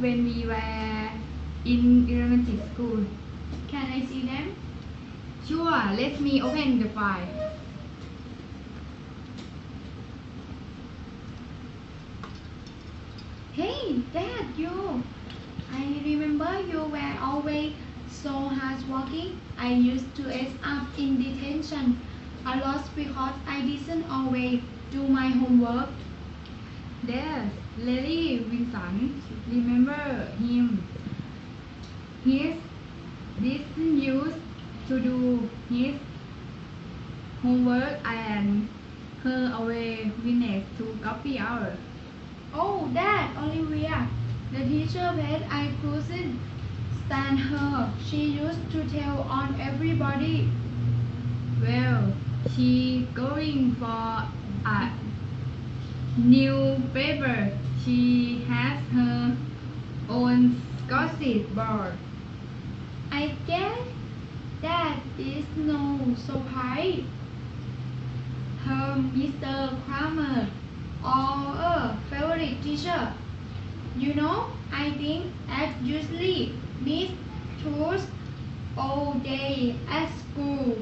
when we were in elementary school. Can I see them? Sure, let me open the file. Hey, Dad, you. I remember you were always so hardworking. I used to end up in detention a lot because I didn't always do my homework. There's Larry Wilson. Remember him? He didn't used to do his homework and her away witness to copy ours. Oh, Dad, Olivia. The teacher said I couldn't stand her. She used to tell on everybody. Well, she going for a new paper. She has her own gossip board. I guess that is no surprise. Her Mr. Kramer, our favorite teacher. You know, I think as usually Miss Truth all day at school.